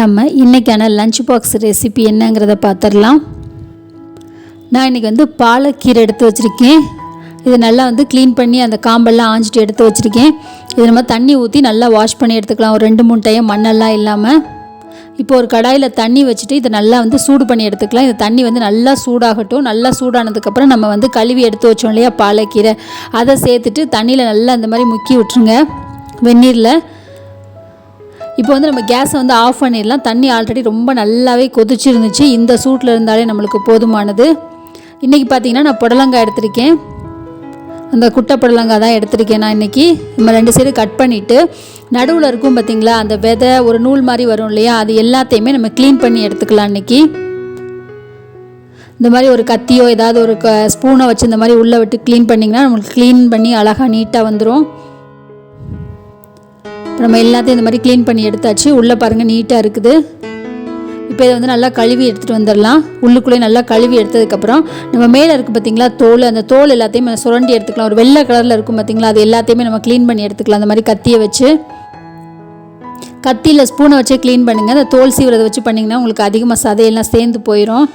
நம்ம இன்றைக்கான lunch box recipe என்னங்கிறத பார்த்துடலாம் நான் இன்றைக்கி வந்து பாலக்கீரை எடுத்து வச்சுருக்கேன். இதை நல்லா வந்து க்ளீன் பண்ணி அந்த காம்பெல்லாம் ஆஞ்சிட்டு எடுத்து வச்சுருக்கேன். இதை நம்ம தண்ணி ஊற்றி நல்லா வாஷ் பண்ணி எடுத்துக்கலாம். ஒரு ரெண்டு மூணு டைம் மண்ணெல்லாம் இல்லாமல் இப்போ ஒரு கடாயில் தண்ணி வச்சுட்டு இதை நல்லா வந்து சூடு பண்ணி எடுத்துக்கலாம். இந்த தண்ணி வந்து நல்லா சூடாகட்டும். நல்லா சூடானதுக்கப்புறம் நம்ம வந்து கழுவி எடுத்து வச்சோம் இல்லையா பாலக்கீரை. அதை சேர்த்துட்டு தண்ணியில் நல்லா அந்த மாதிரி முக்கி விட்டுருங்க. வெந்நீரில் இப்போ வந்து நம்ம கேஸை வந்து ஆஃப் பண்ணிடலாம். தண்ணி ஆல்ரெடி ரொம்ப நல்லாவே கொதிச்சிருந்துச்சு. இந்த சூட்டில் இருந்தாலே நம்மளுக்கு போதுமானது. இன்றைக்கி பார்த்தீங்கன்னா நான் புடலங்காய் எடுத்திருக்கேன். அந்த குட்டை புடலங்காய் தான் எடுத்திருக்கேன் நான் இன்றைக்கி நம்ம ரெண்டு சைடு கட் பண்ணிவிட்டு நடுவில் இருக்கும் பார்த்தீங்களா அந்த விதை ஒரு நூல் மாதிரி வரும் இல்லையா அது எல்லாத்தையுமே நம்ம க்ளீன் பண்ணி எடுத்துக்கலாம் இன்றைக்கி இந்த மாதிரி ஒரு கத்தியோ ஏதாவது ஒரு க ஸ்பூனை வச்சு இந்த மாதிரி உள்ளே விட்டு க்ளீன் பண்ணிங்கன்னா நம்மளுக்கு க்ளீன் பண்ணி அழகாக நீட்டாக வந்துடும் இப்போ நம்ம எல்லாத்தையும் இந்த மாதிரி க்ளீன் பண்ணி எடுத்தாச்சு. உள்ளே பாருங்கள் நீட்டாக இருக்குது. இப்போ இதை வந்து நல்லா கழுவி எடுத்துகிட்டு வந்துடலாம். உள்ளுக்குள்ளே நல்லா கழுவி எடுத்ததுக்கப்புறம் நம்ம மேலே இருக்குது பார்த்தீங்களா தோல்? அந்த தோல் எல்லாத்தையும் நம்ம சுரண்டி எடுத்துக்கலாம். ஒரு வெள்ளை கலரில் இருக்கும் பார்த்தீங்களா அது எல்லாத்தையுமே நம்ம க்ளீன் பண்ணி எடுத்துக்கலாம். அந்த மாதிரி கத்தியை வச்சு. கத்தியில் ஸ்பூனை வச்சே க்ளீன் பண்ணுங்கள் அந்த தோல் சீவிரதை வச்சு பண்ணிங்கன்னா உங்களுக்கு அதிகமாக சதையெல்லாம் சேர்ந்து போயிடும்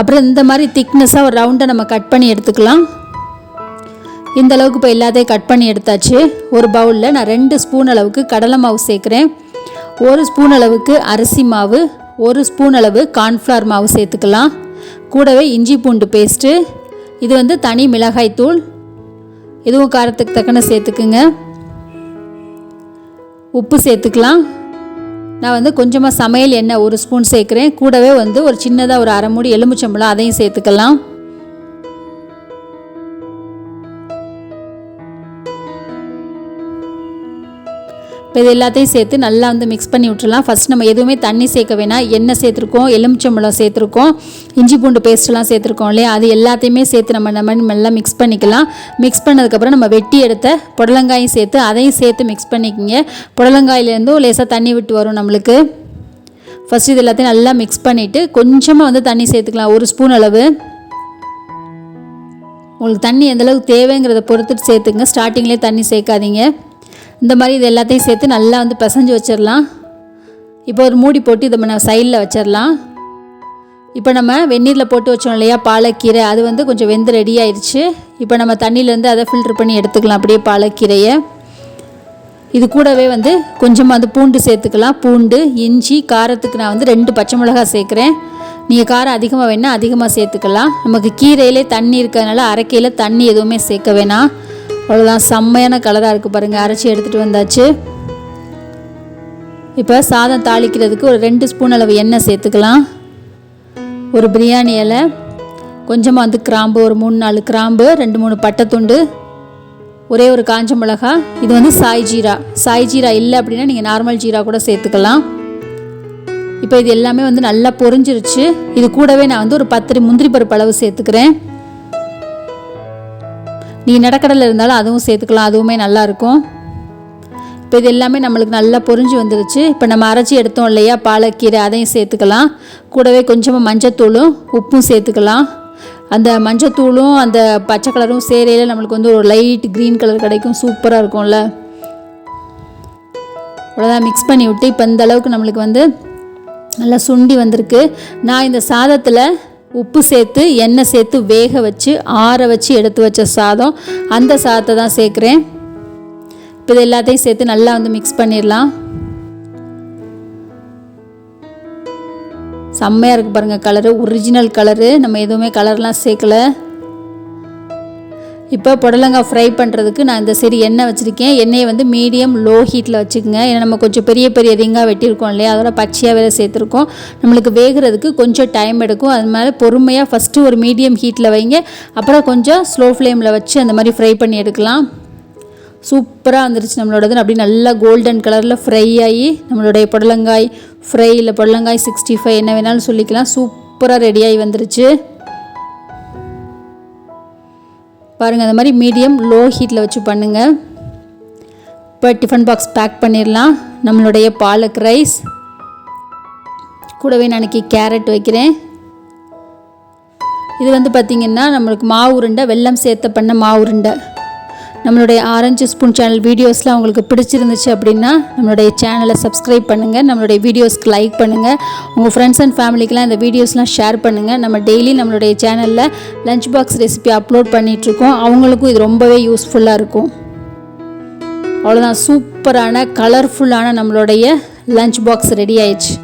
அப்புறம் இந்த மாதிரி திக்னஸாக ஒரு ரவுண்டை நம்ம கட் பண்ணி எடுத்துக்கலாம். இந்த அளவுக்கு இப்போ எல்லாத்தையும் கட் பண்ணி எடுத்தாச்சு. ஒரு பவுலில் நான் ரெண்டு ஸ்பூன் அளவுக்கு கடலை மாவு சேர்க்குறேன். ஒரு ஸ்பூன் அளவுக்கு அரிசி மாவு ஒரு ஸ்பூன் அளவு கார்ன்ஃப்ளவர் மாவு சேர்த்துக்கலாம். கூடவே இஞ்சி பூண்டு பேஸ்ட்டு இது வந்து தனி மிளகாய் தூள். இதுவும் காரத்துக்கு தக்கன சேர்த்துக்குங்க. உப்பு சேர்த்துக்கலாம். நான் வந்து கொஞ்சமாக சமையல் எண்ணெய் ஒரு ஸ்பூன் சேர்க்குறேன். கூடவே வந்து ஒரு சின்னதாக ஒரு அரை மூடி எலுமிச்சம்பழம் அதையும் சேர்த்துக்கலாம். இப்போ இது எல்லாத்தையும் சேர்த்து நல்லா வந்து மிக்ஸ் பண்ணி விட்டுறலாம். ஃபஸ்ட் நம்ம எதுவுமே தண்ணி சேர்க்க வேணாம். எண்ணெய் சேர்த்துருக்கோம் எலுமிச்சம்பழம் சேர்த்துருக்கோம் இஞ்சி பூண்டு பேஸ்ட்லாம் சேர்த்துருக்கோம் இல்லையா? அது எல்லாத்தையுமே சேர்த்து நம்ம நம்ம நல்லா மிக்ஸ் பண்ணிக்கலாம். மிக்ஸ் பண்ணதுக்கப்புறம் நம்ம வெட்டி எடுத்த புடலங்காயும் சேர்த்து அதையும் சேர்த்து மிக்ஸ் பண்ணிக்கிங்க. புடலங்காயிலேருந்தும் லேசாக தண்ணி விட்டு வரும் நம்மளுக்கு. ஃபஸ்ட் இது எல்லாத்தையும் நல்லா மிக்ஸ் பண்ணிவிட்டு கொஞ்சமாக வந்து தண்ணி சேர்த்துக்கலாம். ஒரு ஸ்பூன் அளவு. உங்களுக்கு தண்ணி எந்தளவுக்கு தேவைங்கிறத பொறுத்துட்டு சேர்த்துங்க. ஸ்டார்டிங்லேயே தண்ணி சேர்க்காதீங்க. இந்த மாதிரி இது எல்லாத்தையும் சேர்த்து நல்லா வந்து பிசைஞ்சு வச்சிடலாம். இப்போ ஒரு மூடி போட்டு இதை நம்ம சைடில் வச்சிடலாம். இப்போ நம்ம வெந்நீரில் போட்டு வச்சோம் இல்லையா பாலக்கீரை அது வந்து கொஞ்சம் வெந்து ரெடி ஆயிடுச்சு இப்போ நம்ம தண்ணியிலேருந்து அதை ஃபில்ட்ரு பண்ணி எடுத்துக்கலாம் அப்படியே பாலக்கீரையை. இது கூடவே வந்து கொஞ்சமாக வந்து பூண்டு சேர்த்துக்கலாம். பூண்டு இஞ்சி காரத்துக்கு நான் வந்து ரெண்டு பச்சை மிளகாய் சேர்க்குறேன். நீங்கள் காரம் அதிகமாக வேணால் அதிகமாக சேர்த்துக்கலாம். நமக்கு கீரையிலே தண்ணி இருக்கிறதுனால அரைக்கையில் தண்ணி எதுவுமே சேர்க்க வேணாம். அவ்வளோதான் செம்மையான கலராக இருக்குது பாருங்கள் அரைச்சி எடுத்துகிட்டு வந்தாச்சு. இப்போ சாதம் தாளிக்கிறதுக்கு ஒரு ரெண்டு ஸ்பூன் அளவு எண்ணெய் சேர்த்துக்கலாம். ஒரு பிரியாணி இலை கொஞ்சமாக வந்து கிராம்பு ஒரு மூணு நாலு கிராம்பு ரெண்டு மூணு பட்டைத்துண்டு ஒரே ஒரு காஞ்ச மிளகா. இது வந்து சாய் ஜீரா. சாய் ஜீரா இல்லை அப்படின்னா நீங்கள் நார்மல் ஜீரா கூட சேர்த்துக்கலாம். இப்போ இது எல்லாமே வந்து நல்லா பொறிஞ்சிருச்சு இது கூடவே நான் வந்து ஒரு பத்து முந்திரி பருப்பு அளவு சேர்த்துக்கிறேன். நீ நடக்கடலை இருந்தாலும் அதுவும் சேர்த்துக்கலாம் அதுவுமே நல்லாயிருக்கும். இப்போ இது எல்லாமே நம்மளுக்கு நல்லா பொறிஞ்சு வந்துருச்சு. இப்போ நம்ம அரைச்சி எடுத்தோம் இல்லையா பாலக்கீரை அதையும் சேர்த்துக்கலாம். கூடவே கொஞ்சமாக மஞ்சத்தூளும் உப்பும் சேர்த்துக்கலாம். அந்த மஞ்சத்தூளும் அந்த பச்சை கலரும் சேரையில் நம்மளுக்கு வந்து ஒரு லைட் க்ரீன் கலர் கிடைக்கும் சூப்பராக இருக்கும்ல. அவ்வளோதான் மிக்ஸ் பண்ணி விட்டு இப்போ இந்த அளவுக்கு நம்மளுக்கு வந்து நல்லா சுண்டி வந்திருக்கு. நான் இந்த சாதத்தில் உப்பு சேர்த்து எண்ணெய் சேர்த்து வேக வச்சு ஆற வச்சு எடுத்து வச்ச சாதம். அந்த சாதத்தை தான் சேர்க்குறேன். இப்போ இது எல்லாத்தையும் சேர்த்து நல்லா வந்து மிக்ஸ் பண்ணிடலாம். செம்மையாக இருக்குது பாருங்கள் கலரு ஒரிஜினல் கலரு நம்ம எதுவுமே கலர்லாம் சேர்க்கல. இப்போ புடலங்காய் ஃப்ரை பண்ணுறதுக்கு நான் இந்த சரி எண்ணெய் வச்சுருக்கேன். எண்ணெயை வந்து மீடியம் லோ ஹீட்டில் வச்சுக்கோங்க. ஏன்னா நம்ம கொஞ்சம் பெரிய பெரிய ரிங்காக வெட்டியிருக்கோம் இல்லையா? அதோட பச்சையாக வேறு சேர்த்துருக்கோம். நம்மளுக்கு வேகிறதுக்கு கொஞ்சம் டைம் எடுக்கும். அது மாதிரி பொறுமையாக ஃபஸ்ட்டு ஒரு மீடியம் ஹீட்டில் வைங்க. அப்புறம் கொஞ்சம் ஸ்லோ ஃப்ளேமில் வச்சு அந்த மாதிரி ஃப்ரை பண்ணி எடுக்கலாம். சூப்பராக வந்துருச்சு நம்மளோடது. அப்படி நல்லா கோல்டன் கலரில் ஃப்ரை ஆகி நம்மளுடைய புடலங்காய் ஃப்ரை இல்லை புடலங்காய் சிக்ஸ்டி ஃபைவ் என்ன வேணாலும் சொல்லிக்கலாம். சூப்பராக ரெடியாகி வந்துருச்சு. பாருங்கள் அந்த மாதிரி மீடியம் லோ ஹீட்டில் வச்சு பண்ணுங்கள் இப்போ டிஃபன் பாக்ஸ் பேக் பண்ணிடலாம். நம்மளுடைய பாலக் ரைஸ் கூடவே நாளைக்கு கேரட் வைக்கிறேன். இது வந்து பார்த்திங்கன்னா நம்மளுக்கு மாவு உருண்டை வெல்லம் சேர்த்த பண்ண மாவு உருண்டை. நம்மளுடைய ஆரஞ்சு ஸ்பூன் சேனல் வீடியோஸ்லாம் உங்களுக்கு பிடிச்சிருந்துச்சு அப்படின்னா நம்மளுடைய சேனலை சப்ஸ்கிரைப் பண்ணுங்கள் நம்மளுடைய வீடியோஸ்க்கு லைக் பண்ணுங்கள் உங்கள் ஃப்ரெண்ட்ஸ் அண்ட் ஃபேமிலிக்கெலாம் இந்த வீடியோஸ்லாம் ஷேர் பண்ணுங்கள் நம்ம டெய்லி நம்மளுடைய சேனலில் லஞ்ச் பாக்ஸ் ரெசிபி அப்லோட் பண்ணிகிட்ருக்கோம் அவங்களுக்கும் இது ரொம்பவே யூஸ்ஃபுல்லாக இருக்கும். அவ்வளோதான் சூப்பரான கலர்ஃபுல்லான நம்மளுடைய லஞ்ச் பாக்ஸ் ரெடி ஆயிடுச்சு.